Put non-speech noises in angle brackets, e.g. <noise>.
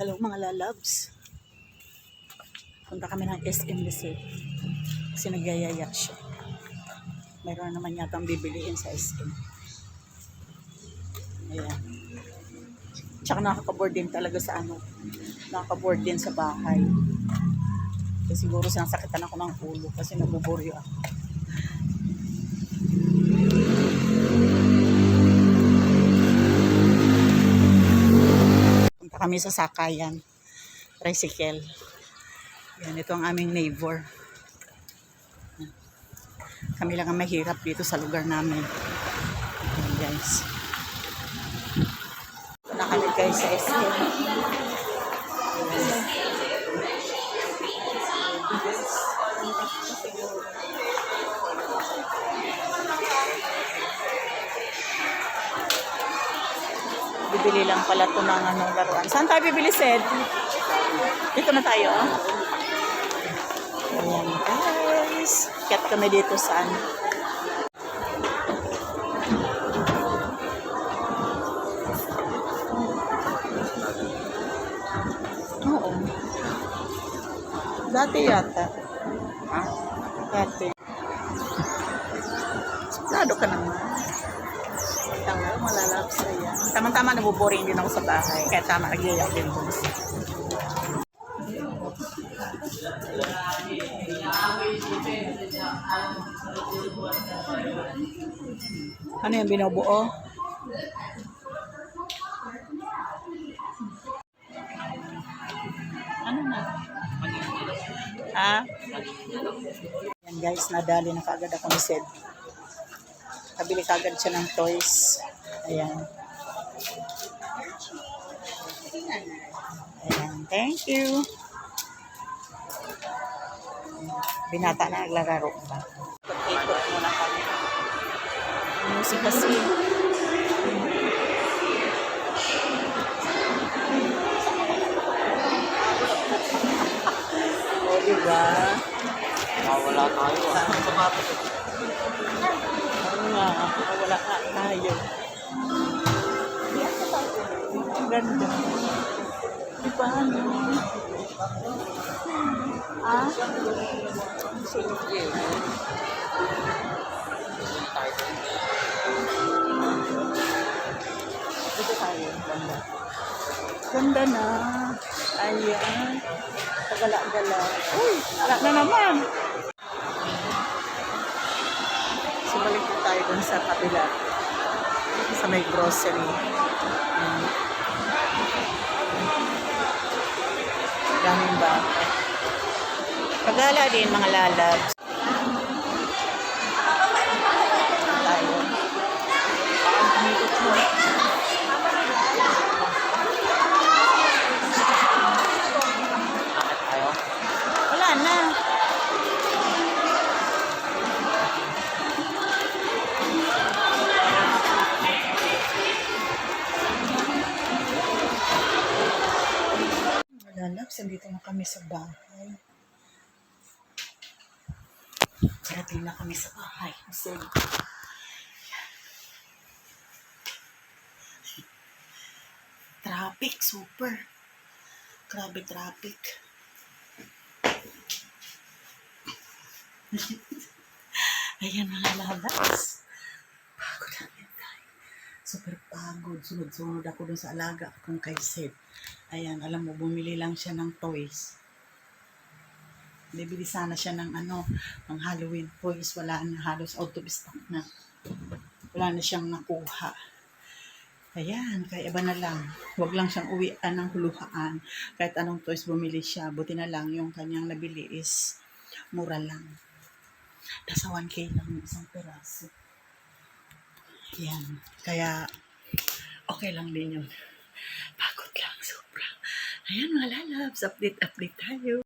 Hello mga lalabs. Punta kami ng SM Lisset. Kasi nagyayaya siya. Mayroon naman yata ang bibiliin sa SM. Ayan. Tsaka nakaka-board din talaga sa ano. Nakaka-board din sa bahay. Kasi siguro sinasakitan ako ng ulo kasi nabuburyo ako. Punta kami sa Sakayan. Tricycle. Yan, ito ang aming neighbor. Kami lang ang mahirap dito sa lugar namin. Yan, guys. Na kami guys sa SM. Bibili lang pala ito ng ano, laruan. Saan tayo bibili, Sed? Dito na tayo. Ayan, guys. Kat kami dito sa ano. Oo. Dati yata. Ha? Dati. Sigurado ka naman. Tama, malalap sa yan. Tama-tama nabuboring din ako sa bahay. Kaya tama, nagyayak din ko. Ano yung binubuo? Ano na? Ha? Yan guys, nadali na kaagad ako ni Sed. Kabili kagad siya ng toys. Ayan. Ayan, thank you. Binata na naglalaro ba? Pag-ikot muna kami. Music kasi. <laughs> O, diba? Mawala tayo. ah. Saan <laughs> sumapat? Nga, wala ka tayo. Ang ganda. Di ba ano? Ah? Sige. Dito tayo. Ganda. Ganda na. Ayan. Pagala-gala. Uy, wala na naman. Tayo dun sa kapila. Sa may grocery. Ayan. Daming ba? Pagala din mga lalabs. Andito na kami sa bahay. Parating na kami sa bahay. Kasi traffic, super. Grabe traffic. <laughs> Ayan mga lalabas. Pagod na rin tayo. Super pagod. Sunod-sunod ako dun sa alaga kung kay Sid. Ayan, alam mo, bumili lang siya ng toys. Bibili sana siya ng ano, ng Halloween toys. Wala na, halos out of stock na. Wala na siyang nakuha. Ayan, kaya iba na lang. Huwag lang siyang uwian ng huluhaan. Kahit anong toys bumili siya, buti na lang yung kanyang nabili is mura lang. Nasa 1K lang isang peraso. Ayan, kaya okay lang din yun. Pagod lang, sobra. Ayan mga lalabs, update, update tayo.